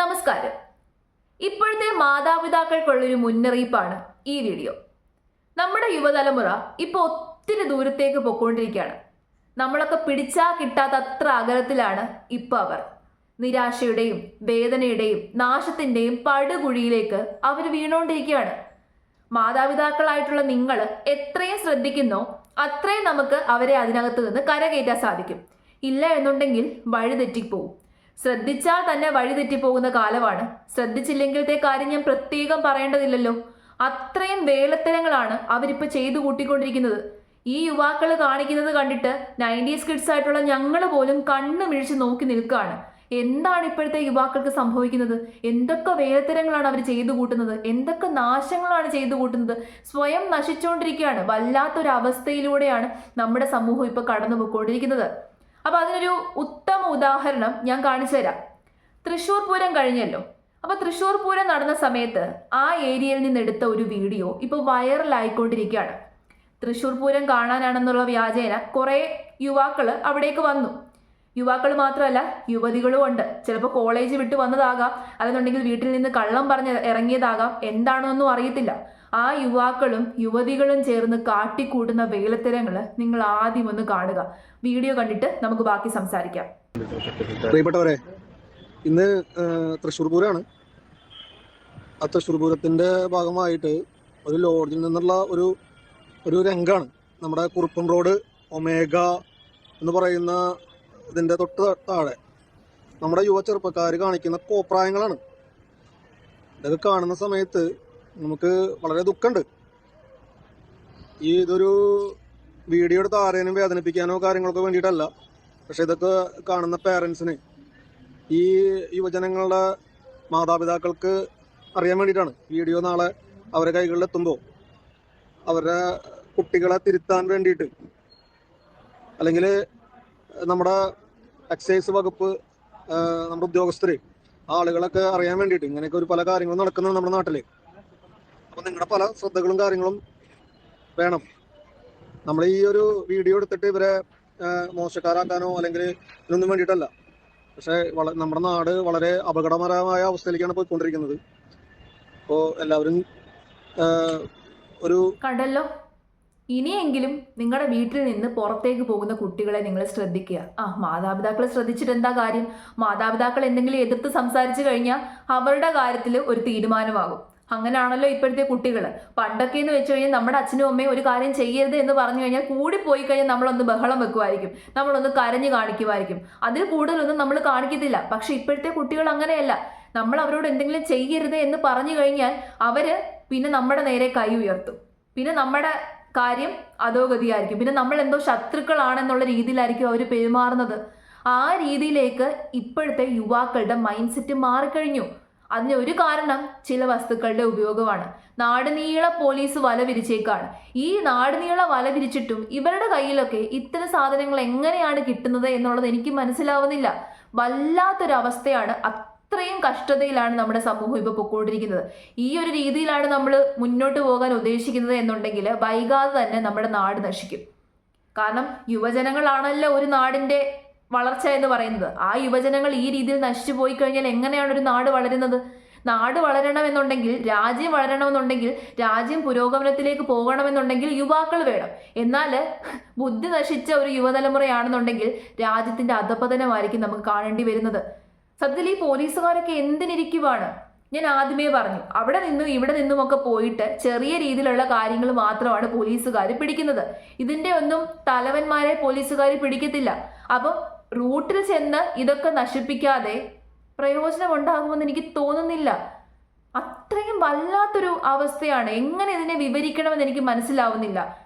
നമസ്കാരം. ഇപ്പോഴത്തെ മാതാപിതാക്കൾക്കുള്ളൊരു മുന്നറിയിപ്പാണ് ഈ വീഡിയോ. നമ്മുടെ യുവതലമുറ ഇപ്പോൾ ഒത്തിരി ദൂരത്തേക്ക് പൊക്കോണ്ടിരിക്കുകയാണ് നമ്മളൊക്കെ പിടിച്ചാൽ കിട്ടാത്ത അത്ര അകലത്തിലാണ് ഇപ്പോൾ അവർ. നിരാശയുടെയും വേദനയുടെയും നാശത്തിന്റെയും പടുകുഴിയിലേക്ക് അവർ വീണുകൊണ്ടിരിക്കുകയാണ് മാതാപിതാക്കളായിട്ടുള്ള നിങ്ങൾ എത്രയും ശ്രദ്ധിക്കുന്നോ അത്രയും നമുക്ക് അവരെ അതിനകത്ത് നിന്ന് കരകയറ്റാൻ സാധിക്കും. ഇല്ല എന്നുണ്ടെങ്കിൽ വഴിതെറ്റിപ്പോവും. ശ്രദ്ധിച്ചാൽ തന്നെ വഴിതെറ്റിപ്പോകുന്ന കാലമാണ്. ശ്രദ്ധിച്ചില്ലെങ്കിലത്തെ കാര്യം ഞാൻ പ്രത്യേകം പറയേണ്ടതില്ലല്ലോ. അത്രയും വേലത്തരങ്ങളാണ് അവരിപ്പോൾ ചെയ്തു കൂട്ടിക്കൊണ്ടിരിക്കുന്നത്. ഈ യുവാക്കൾ കാണിക്കുന്നത് കണ്ടിട്ട് നയന്റീസ് കിഡ്സ് ആയിട്ടുള്ള ഞങ്ങൾ പോലും കണ്ണു മിഴിച്ച് നോക്കി നിൽക്കുകയാണ്. എന്താണ് ഇപ്പോഴത്തെ യുവാക്കൾക്ക് സംഭവിക്കുന്നത്? എന്തൊക്കെ വേലത്തരങ്ങളാണ് അവർ ചെയ്തു കൂട്ടുന്നത്? എന്തൊക്കെ നാശങ്ങളാണ് ചെയ്തു കൂട്ടുന്നത്? സ്വയം നശിച്ചുകൊണ്ടിരിക്കുകയാണ് വല്ലാത്തൊരു അവസ്ഥയിലൂടെയാണ് നമ്മുടെ സമൂഹം ഇപ്പോൾ കടന്നു പോയിക്കൊണ്ടിരിക്കുന്നത് അപ്പൊ അതിനൊരു ഉത്തമ ഉദാഹരണം ഞാൻ കാണിച്ചു തരാം. തൃശ്ശൂർ പൂരം കഴിഞ്ഞല്ലോ. അപ്പോൾ തൃശ്ശൂർ പൂരം നടന്ന സമയത്ത് ആ ഏരിയയിൽ നിന്ന് എടുത്ത ഒരു വീഡിയോ ഇപ്പോൾ വൈറലായിക്കൊണ്ടിരിക്കുകയാണ്. തൃശ്ശൂർ പൂരം കാണാനാണെന്നുള്ള വ്യാജേന കുറേ യുവാക്കൾ അവിടേക്ക് വന്നു. യുവാക്കൾ മാത്രമല്ല യുവതികളും ഉണ്ട്. ചിലപ്പോൾ കോളേജ് വിട്ട് വന്നതാകാം. അല്ലെന്നുണ്ടെങ്കിൽ വീട്ടിൽ നിന്ന് കള്ളം പറഞ്ഞ് ഇറങ്ങിയതാകാം. എന്താണോ ഒന്നും അറിയത്തില്ല. ആ യുവാക്കളും യുവതികളും ചേർന്ന് കാട്ടിക്കൂട്ടുന്ന വേലത്തരങ്ങൾ നിങ്ങൾ ആദ്യം ഒന്ന് കാണുക. വീഡിയോ കണ്ടിട്ട് നമുക്ക് ബാക്കി സംസാരിക്കാം. പ്രിയപ്പെട്ടവരെ ഇന്ന് തൃശ്ശൂർ പൂരമാണ് ആ തൃശ്ശൂർ പൂരത്തിന്റെ ഭാഗമായിട്ട് ഒരു ലോഡ്ജിൽ നിന്നുള്ള ഒരു ഒരു രംഗാണ്. നമ്മുടെ കുറുപ്പൻ റോഡ് ഒമേഗ എന്ന് പറയുന്ന ഇതിന്റെ തൊട്ട് താഴെ നമ്മുടെ യുവ ചെറുപ്പക്കാർ കാണിക്കുന്ന കോപ്രായങ്ങളാണ്. ഇതൊക്കെ കാണുന്ന സമയത്ത് നമുക്ക് വളരെ ദുഃഖമുണ്ട്. ഈ ഇതൊരു വീഡിയോ എടുത്ത് ആരെയും വേദനിപ്പിക്കാനോ കാര്യങ്ങളൊക്കെ വേണ്ടിയിട്ടല്ല. പക്ഷെ ഇതൊക്കെ കാണുന്ന പേരൻസിന് ഈ യുവജനങ്ങളുടെ മാതാപിതാക്കൾക്ക് അറിയാൻ വേണ്ടിയിട്ടാണ് വീഡിയോ നാളെ അവരെ കൈകളിൽ എത്തുമ്പോൾ അവരുടെ കുട്ടികളെ തിരുത്താൻ വേണ്ടിയിട്ട്. അല്ലെങ്കിൽ നമ്മുടെ എക്സൈസ് വകുപ്പ് നമ്മുടെ ഉദ്യോഗസ്ഥർ ആളുകളൊക്കെ അറിയാൻ വേണ്ടിയിട്ട് ഇങ്ങനെയൊക്കെ ഒരു പല കാര്യങ്ങളും നടക്കുന്നുണ്ട് നമ്മുടെ നാട്ടിൽ അപ്പം നിങ്ങളുടെ പല ശ്രദ്ധകളും കാര്യങ്ങളും വേണം. നമ്മൾ ഈ ഒരു വീഡിയോ എടുത്തിട്ട് ഇവരെ മോശക്കാരാക്കാനോ അല്ലെങ്കിൽ ഇതിനൊന്നും വേണ്ടിയിട്ടല്ല. പക്ഷേ നമ്മുടെ നാട് വളരെ അപകടകരമായ അവസ്ഥയിലേക്കാണ് പോയിക്കൊണ്ടിരിക്കുന്നത്. അപ്പോൾ എല്ലാവരും ഒരു കണ്ടല്ലോ ഇനിയെങ്കിലും നിങ്ങളുടെ വീട്ടിൽ നിന്ന് പുറത്തേക്ക് പോകുന്ന കുട്ടികളെ നിങ്ങൾ ശ്രദ്ധിക്കുക. ആ മാതാപിതാക്കളെ ശ്രദ്ധിച്ചിട്ട് എന്താ കാര്യം? മാതാപിതാക്കൾ എന്തെങ്കിലും എതിർത്ത് സംസാരിച്ചു കഴിഞ്ഞാൽ അവരുടെ കാര്യത്തിൽ ഒരു തീരുമാനമാകും. അങ്ങനെയാണല്ലോ ഇപ്പോഴത്തെ കുട്ടികൾ പണ്ടൊക്കെ എന്ന് വെച്ച് കഴിഞ്ഞാൽ നമ്മുടെ അച്ഛനും അമ്മയും ഒരു കാര്യം ചെയ്യരുത് എന്ന് പറഞ്ഞു കഴിഞ്ഞാൽ കൂടി പോയി കഴിഞ്ഞാൽ നമ്മളൊന്ന് ബഹളം വെക്കുമായിരിക്കും. നമ്മളൊന്ന് കരഞ്ഞു കാണിക്കുമായിരിക്കും. അതിൽ കൂടുതലൊന്നും നമ്മൾ കാണിക്കത്തില്ല. പക്ഷെ ഇപ്പോഴത്തെ കുട്ടികൾ അങ്ങനെയല്ല. നമ്മൾ അവരോട് എന്തെങ്കിലും ചെയ്യരുത് എന്ന് പറഞ്ഞു കഴിഞ്ഞാൽ അവർ പിന്നെ നമ്മുടെ നേരെ കൈ ഉയർത്തും. പിന്നെ നമ്മുടെ കാര്യം അധോഗതിയായിരിക്കും. പിന്നെ നമ്മൾ എന്തോ ശത്രുക്കളാണെന്നുള്ള രീതിയിലായിരിക്കും അവർ പെരുമാറുന്നത്. ആ രീതിയിലേക്ക് ഇപ്പോഴത്തെ യുവാക്കളുടെ മൈൻഡ് സെറ്റ് മാറിക്കഴിഞ്ഞു. അതിന് ഒരു കാരണം ചില വസ്തുക്കളുടെ ഉപയോഗമാണ്. നാടുനീള പോലീസ് വല വിരിച്ചേക്കാണ്. ഈ നാടുനീള വല വിരിച്ചിട്ടും ഇവരുടെ കയ്യിലൊക്കെ ഇത്തരം സാധനങ്ങൾ എങ്ങനെയാണ് കിട്ടുന്നത് എന്നുള്ളത് എനിക്ക് മനസ്സിലാവുന്നില്ല. വല്ലാത്തൊരവസ്ഥയാണ് അത്രയും കഷ്ടതയിലാണ് നമ്മുടെ സമൂഹം ഇപ്പോൾ പൊക്കോണ്ടിരിക്കുന്നത്. ഈ ഒരു രീതിയിലാണ് നമ്മൾ മുന്നോട്ട് പോകാൻ ഉദ്ദേശിക്കുന്നത് എന്നുണ്ടെങ്കിൽ വൈകാതെ തന്നെ നമ്മുടെ നാട് നശിക്കും. കാരണം യുവജനങ്ങളാണല്ലോ ഒരു നാടിന്റെ വളർച്ച എന്ന് പറയുന്നത്. ആ യുവജനങ്ങൾ ഈ രീതിയിൽ നശിച്ചു പോയി കഴിഞ്ഞാൽ എങ്ങനെയാണ് ഒരു നാട് വളരുന്നത്? നാട് വളരണമെന്നുണ്ടെങ്കിൽ രാജ്യം വളരണമെന്നുണ്ടെങ്കിൽ രാജ്യം പുരോഗമനത്തിലേക്ക് പോകണമെന്നുണ്ടെങ്കിൽ യുവാക്കൾ വേണം. എന്നാൽ ബുദ്ധി നശിച്ച ഒരു യുവതലമുറയാണെന്നുണ്ടെങ്കിൽ രാജ്യത്തിന്റെ അധപതനമായിരിക്കും നമുക്ക് കാണേണ്ടി വരുന്നത്. സത്യത്തിൽ ഈ പോലീസുകാരൊക്കെ എന്തിനിരിക്കുവാണ്? ഞാൻ ആദ്യമേ പറഞ്ഞു അവിടെ നിന്നും ഇവിടെ നിന്നുമൊക്കെ പോയിട്ട് ചെറിയ രീതിയിലുള്ള കാര്യങ്ങൾ മാത്രമാണ് പോലീസുകാർ പിടിക്കുന്നത്. ഇതിന്റെ ഒന്നും തലവന്മാരെ പോലീസുകാർ പിടിക്കത്തില്ല. അപ്പം റൂട്ടിൽ ചെന്ന് ഇതൊക്കെ നശിപ്പിക്കാതെ പ്രയോജനം ഉണ്ടാകുമെന്ന് എനിക്ക് തോന്നുന്നില്ല. അത്രയും വല്ലാത്തൊരു അവസ്ഥയാണ്. എങ്ങനെ ഇതിനെ വിവരിക്കണമെന്ന് എനിക്ക് മനസ്സിലാവുന്നില്ല.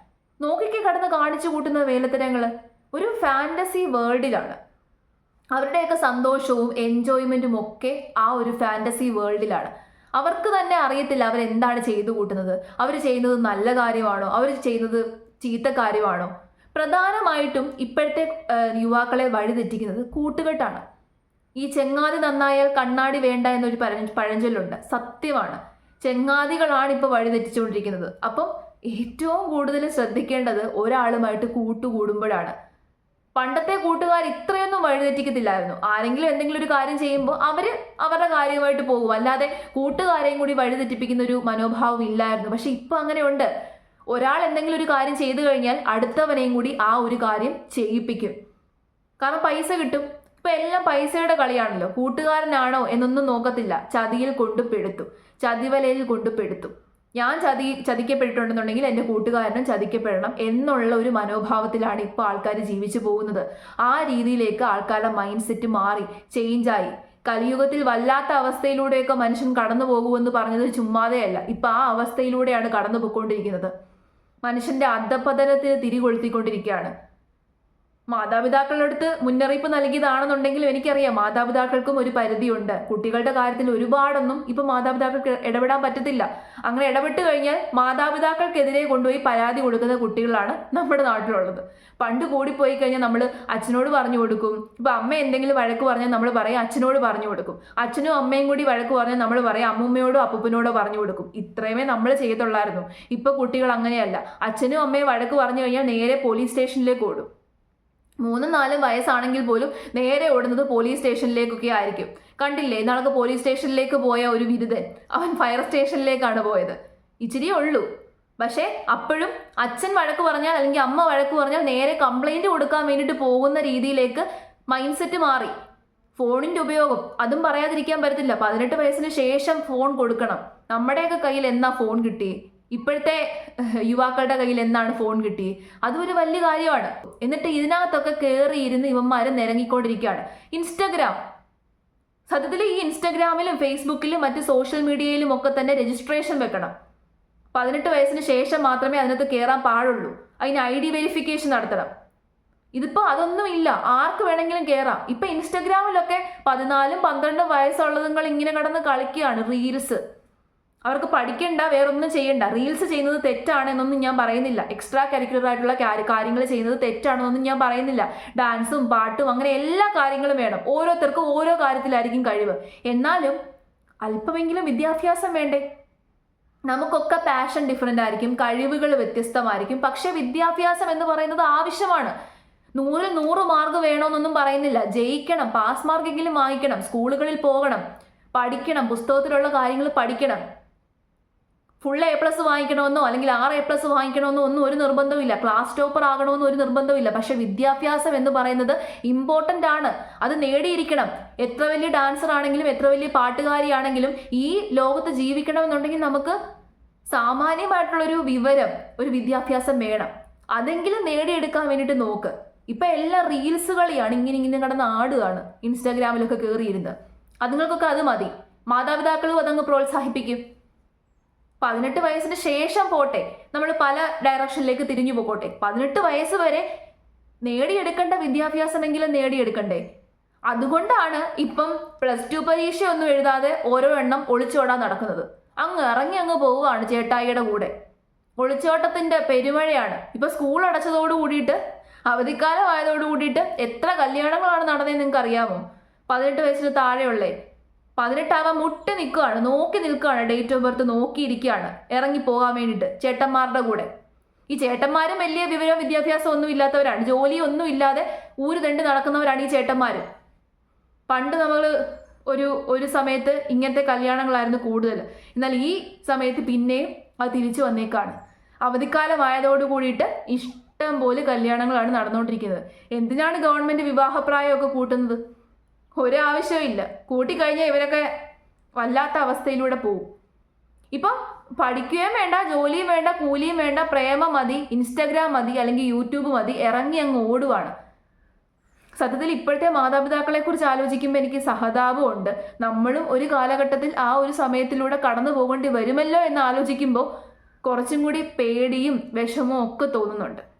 നോക്കിക്ക് കടന്ന് കാണിച്ചു കൂട്ടുന്ന വേലത്തരങ്ങൾ ഒരു ഫാന്റസി വേൾഡിലാണ്. അവരുടെയൊക്കെ സന്തോഷവും എൻജോയ്മെന്റും ഒക്കെ ആ ഒരു ഫാന്റസി വേൾഡിലാണ്. അവർക്ക് തന്നെ അറിയത്തില്ല അവരെന്താണ് ചെയ്തു കൂട്ടുന്നത്. അവർ ചെയ്യുന്നത് നല്ല കാര്യമാണോ? അവർ ചെയ്യുന്നത് ചീത്ത കാര്യമാണോ? പ്രധാനമായിട്ടും ഇപ്പോഴത്തെ യുവാക്കളെ വഴിതെറ്റിക്കുന്നത് കൂട്ടുകെട്ടാണ്. ഈ ചെങ്ങാതി നന്നായാൽ കണ്ണാടി വേണ്ട എന്നൊരു പഴ- പഴഞ്ചൊല്ലുണ്ട്. സത്യമാണ്. ചെങ്ങാതികളാണ് ഇപ്പോൾ വഴിതെറ്റിച്ചുകൊണ്ടിരിക്കുന്നത്. അപ്പം ഏറ്റവും കൂടുതൽ ശ്രദ്ധിക്കേണ്ടത് ഒരാളുമായിട്ട് കൂട്ടുകൂടുമ്പോഴാണ്. പണ്ടത്തെ കൂട്ടുകാർ ഇത്രയൊന്നും വഴിതെറ്റിക്കത്തില്ലായിരുന്നു. ആരെങ്കിലും എന്തെങ്കിലും ഒരു കാര്യം ചെയ്യുമ്പോൾ അവർ അവരുടെ കാര്യമായിട്ട് പോകും. അല്ലാതെ കൂട്ടുകാരെയും കൂടി വഴിതെറ്റിപ്പിക്കുന്ന ഒരു മനോഭാവം ഇല്ലായിരുന്നു. പക്ഷെ ഇപ്പൊ അങ്ങനെയുണ്ട്. ഒരാൾ എന്തെങ്കിലും ഒരു കാര്യം ചെയ്തു കഴിഞ്ഞാൽ അടുത്തവനെയും കൂടി ആ ഒരു കാര്യം ചെയ്യിപ്പിക്കും. കാരണം പൈസ കിട്ടും. ഇപ്പൊ എല്ലാം പൈസയുടെ കളിയാണല്ലോ. കൂട്ടുകാരനാണോ എന്നൊന്നും നോക്കത്തില്ല. ചതിയിൽ കൊണ്ടുപെടുത്തും. ചതിവലയിൽ കൊണ്ടുപെടുത്തും. ഞാൻ ചതി ചതിക്കപ്പെട്ടിട്ടുണ്ടെന്നുണ്ടെങ്കിൽ എന്റെ കൂട്ടുകാരനും ചതിക്കപ്പെടണം എന്നുള്ള ഒരു മനോഭാവത്തിലാണ് ഇപ്പോൾ ആൾക്കാർ ജീവിച്ചു പോകുന്നത്. ആ രീതിയിലേക്ക് ആൾക്കാരുടെ മൈൻഡ് സെറ്റ് മാറി ചേഞ്ചായി കലിയുഗത്തിൽ വല്ലാത്ത അവസ്ഥയിലൂടെയൊക്കെ മനുഷ്യൻ കടന്നു പോകുമെന്ന് പറഞ്ഞത് ചുമ്മാതെയല്ല. ഇപ്പൊ ആ അവസ്ഥയിലൂടെയാണ് കടന്നു പോയിക്കൊണ്ടിരിക്കുന്നത് മനുഷ്യന്റെ അധപതനത്തിന് തിരികൊളുത്തിക്കൊണ്ടിരിക്കുകയാണ്. മാതാപിതാക്കളുടെ അടുത്ത് മുന്നറിയിപ്പ് നൽകിയതാണെന്നുണ്ടെങ്കിലും എനിക്കറിയാം മാതാപിതാക്കൾക്കും ഒരു പരിധിയുണ്ട്. കുട്ടികളുടെ കാര്യത്തിൽ ഒരുപാടൊന്നും ഇപ്പൊ മാതാപിതാക്കൾക്ക് ഇടപെടാൻ പറ്റത്തില്ല. അങ്ങനെ ഇടപെട്ട് കഴിഞ്ഞാൽ മാതാപിതാക്കൾക്കെതിരെ കൊണ്ടുപോയി പരാതി കൊടുക്കുന്ന കുട്ടികളാണ് നമ്മുടെ നാട്ടിലുള്ളത്. പണ്ട് കൂടിപ്പോയി കഴിഞ്ഞാൽ നമ്മൾ അച്ഛനോട് പറഞ്ഞു കൊടുക്കും. ഇപ്പൊ അമ്മ എന്തെങ്കിലും വഴക്ക് പറഞ്ഞാൽ നമ്മൾ പറയും അച്ഛനോട് പറഞ്ഞു കൊടുക്കും. അച്ഛനും അമ്മയും കൂടി വഴക്ക് പറഞ്ഞാൽ നമ്മൾ പറയും അമ്മൂമ്മയോടോ അപ്പൂപ്പനോടോ പറഞ്ഞു കൊടുക്കും. ഇത്രയുമേ നമ്മൾ ചെയ്യത്തുള്ളായിരുന്നു. ഇപ്പൊ കുട്ടികൾ അങ്ങനെയല്ല. അച്ഛനും അമ്മയും വഴക്ക് പറഞ്ഞു കഴിഞ്ഞാൽ നേരെ പോലീസ് സ്റ്റേഷനിലേക്ക് ഓടും. മൂന്നും നാലും വയസ്സാണെങ്കിൽ പോലും നേരെ ഓടുന്നത് പോലീസ് സ്റ്റേഷനിലേക്കൊക്കെ ആയിരിക്കും. കണ്ടില്ലേ? നാളെ പോലീസ് സ്റ്റേഷനിലേക്ക് പോയ ഒരു ബിരുദൻ അവൻ ഫയർ സ്റ്റേഷനിലേക്കാണ് പോയത്. ഇച്ചിരിയേ ഉള്ളൂ. പക്ഷേ അപ്പോഴും അച്ഛൻ വഴക്ക് പറഞ്ഞാൽ അല്ലെങ്കിൽ അമ്മ വഴക്ക് പറഞ്ഞാൽ നേരെ കംപ്ലൈന്റ് കൊടുക്കാൻ വേണ്ടിയിട്ട് പോകുന്ന രീതിയിലേക്ക് മൈൻഡ് സെറ്റ് മാറി. ഫോണിന്റെ ഉപയോഗം. അതും പറയാതിരിക്കാൻ പറ്റത്തില്ല. പതിനെട്ട് വയസ്സിന് ശേഷം ഫോൺ കൊടുക്കണം. നമ്മുടെയൊക്കെ കയ്യിൽ എന്നാ ഫോൺ കിട്ടി ഇപ്പോഴത്തെ യുവാക്കളുടെ കയ്യിൽ എന്താണ് ഫോൺ കിട്ടി? അതും ഒരു വലിയ കാര്യമാണ്. എന്നിട്ട് ഇതിനകത്തൊക്കെ കയറി ഇരുന്ന് ഇവന്മാർ നിരങ്ങിക്കൊണ്ടിരിക്കുകയാണ്. ഇൻസ്റ്റഗ്രാം. സത്യത്തിൽ ഈ ഇൻസ്റ്റഗ്രാമിലും ഫേസ്ബുക്കിലും മറ്റ് സോഷ്യൽ മീഡിയയിലും ഒക്കെ തന്നെ രജിസ്ട്രേഷൻ വെക്കണം. പതിനെട്ട് വയസ്സിന് ശേഷം മാത്രമേ അതിനകത്ത് കയറാൻ പാടുള്ളൂ. അതിന് ഐ ഡി വെരിഫിക്കേഷൻ നടത്തണം. ഇതിപ്പോ അതൊന്നും ഇല്ല. ആർക്ക് വേണമെങ്കിലും കയറാം ഇപ്പൊ ഇൻസ്റ്റഗ്രാമിലൊക്കെ പതിനാലും പന്ത്രണ്ടും വയസ്സുള്ളതുങ്ങൾ ഇങ്ങനെ കടന്ന് കളിക്കുകയാണ് റീൽസ്. അവർക്ക് പഠിക്കണ്ട വേറൊന്നും ചെയ്യണ്ട. റീൽസ് ചെയ്യുന്നത് തെറ്റാണെന്നൊന്നും ഞാൻ പറയുന്നില്ല. എക്സ്ട്രാ കരിക്കുലർ ആയിട്ടുള്ള കാര്യങ്ങൾ ചെയ്യുന്നത് തെറ്റാണെന്നൊന്നും ഞാൻ പറയുന്നില്ല. ഡാൻസും പാട്ടും അങ്ങനെ എല്ലാ കാര്യങ്ങളും വേണം. ഓരോരുത്തർക്കും ഓരോ കാര്യത്തിലായിരിക്കും കഴിവ്. എന്നാലും അല്പമെങ്കിലും വിദ്യാഭ്യാസം വേണ്ടേ? നമുക്കൊക്കെ പാഷൻ ഡിഫറെന്റ് ആയിരിക്കും കഴിവുകൾ വ്യത്യസ്തമായിരിക്കും. പക്ഷേ വിദ്യാഭ്യാസം എന്ന് പറയുന്നത് ആവശ്യമാണ്. നൂറിൽ നൂറ് മാർക്ക് വേണമെന്നൊന്നും പറയുന്നില്ല. ജയിക്കണം പാസ് മാർക്കെങ്കിലും വാങ്ങിക്കണം സ്കൂളുകളിൽ പോകണം പഠിക്കണം പുസ്തകത്തിലുള്ള കാര്യങ്ങൾ പഠിക്കണം. ഫുൾ എ പ്ലസ് വാങ്ങിക്കണമെന്നോ അല്ലെങ്കിൽ ആർ എ പ്ലസ് വാങ്ങിക്കണമെന്നോ ഒന്നും ഒരു നിർബന്ധമില്ല ക്ലാസ് ടോപ്പർ ആകണമെന്നോ ഒരു നിർബന്ധമില്ല പക്ഷെ വിദ്യാഭ്യാസം എന്ന് പറയുന്നത് ഇമ്പോർട്ടന്റ് ആണ്. അത് നേടിയിരിക്കണം. എത്ര വലിയ ഡാൻസർ ആണെങ്കിലും എത്ര വലിയ പാട്ടുകാരിയാണെങ്കിലും ഈ ലോകത്ത് ജീവിക്കണമെന്നുണ്ടെങ്കിൽ നമുക്ക് സാമാന്യമായിട്ടുള്ളൊരു വിവരം ഒരു വിദ്യാഭ്യാസം വേണം. അതെങ്കിലും നേടിയെടുക്കാൻ വേണ്ടിയിട്ട് നോക്ക്. ഇപ്പം എല്ലാം റീൽസ് കളിയാണ്. ഇങ്ങനെ ഇങ്ങനെ കിടന്ന് ആടുകയാണ് ഇൻസ്റ്റാഗ്രാമിലൊക്കെ കയറിയിരുന്ന് അതുങ്ങൾക്കൊക്കെ അത് മതി. മാതാപിതാക്കളും അതങ്ങ് പ്രോത്സാഹിപ്പിക്കും. പതിനെട്ട് വയസ്സിന് ശേഷം പോട്ടെ. നമ്മൾ പല ഡയറക്ഷനിലേക്ക് തിരിഞ്ഞു പോകട്ടെ. പതിനെട്ട് വയസ്സ് വരെ നേടിയെടുക്കേണ്ട വിദ്യാഭ്യാസമെങ്കിലും നേടിയെടുക്കണ്ടേ? അതുകൊണ്ടാണ് ഇപ്പം പ്ലസ് ടു പരീക്ഷയൊന്നും എഴുതാതെ ഓരോ എണ്ണം ഒളിച്ചോടാൻ നടക്കുന്നത്. അങ്ങ് ഇറങ്ങി അങ്ങ് പോവുകയാണ് ചേട്ടായിയുടെ കൂടെ. ഒളിച്ചോട്ടത്തിന്റെ പെരുമഴയാണ്. ഇപ്പൊ സ്കൂൾ അടച്ചതോട് കൂടിയിട്ട് അവധിക്കാലം ആയതോട് കൂടിയിട്ട് എത്ര കല്യാണങ്ങളാണ് നടന്നതെന്ന് നിങ്ങൾക്ക് അറിയാമോ പതിനെട്ട് വയസ്സിന് താഴെയുള്ളേ. പതിനെട്ടാവാൻ മുട്ടി നിൽക്കുകയാണ്. നോക്കി നിൽക്കുകയാണ്. ഡേറ്റ് ഓഫ് ബർത്ത് നോക്കിയിരിക്കുകയാണ്. ഇറങ്ങി പോകാൻ വേണ്ടിയിട്ട് ചേട്ടന്മാരുടെ കൂടെ. ഈ ചേട്ടന്മാരും വലിയ വിവരവും വിദ്യാഭ്യാസം ഒന്നും ഇല്ലാത്തവരാണ്. ജോലിയൊന്നും ഇല്ലാതെ ഊര് തണ്ടി നടക്കുന്നവരാണ് ഈ ചേട്ടന്മാർ പണ്ട് നമ്മൾ ഒരു ഒരു സമയത്ത് ഇങ്ങനത്തെ കല്യാണങ്ങളായിരുന്നു കൂടുതൽ. എന്നാൽ ഈ സമയത്ത് പിന്നെയും അത് തിരിച്ചു വന്നേക്കാണ്. അവധിക്കാലമായതോട് കൂടിയിട്ട് ഇഷ്ടം പോലെ കല്യാണങ്ങളാണ് നടന്നുകൊണ്ടിരിക്കുന്നത് എന്തിനാണ് ഗവൺമെന്റ് വിവാഹപ്രായമൊക്കെ കൂട്ടുന്നത്? ഒരാവശ്യമില്ല കൂട്ടിക്കഴിഞ്ഞാൽ ഇവരൊക്കെ വല്ലാത്ത അവസ്ഥയിലൂടെ പോകും. ഇപ്പം പഠിക്കുകയും വേണ്ട ജോലിയും വേണ്ട കൂലിയും വേണ്ട പ്രേമം മതി ഇൻസ്റ്റഗ്രാം മതി അല്ലെങ്കിൽ യൂട്യൂബ് മതി ഇറങ്ങി അങ്ങ് ഓടുവാണ്. സത്യത്തിൽ ഇപ്പോഴത്തെ മാതാപിതാക്കളെ കുറിച്ച് ആലോചിക്കുമ്പോൾ എനിക്ക് സഹതാപം ഉണ്ട്. നമ്മളും ഒരു കാലഘട്ടത്തിൽ ആ ഒരു സമയത്തിലൂടെ കടന്നു പോകേണ്ടി വരുമല്ലോ എന്ന് ആലോചിക്കുമ്പോൾ കുറച്ചും കൂടി പേടിയും വിഷമവും ഒക്കെ തോന്നുന്നുണ്ട്.